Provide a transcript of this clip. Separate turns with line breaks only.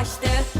açtı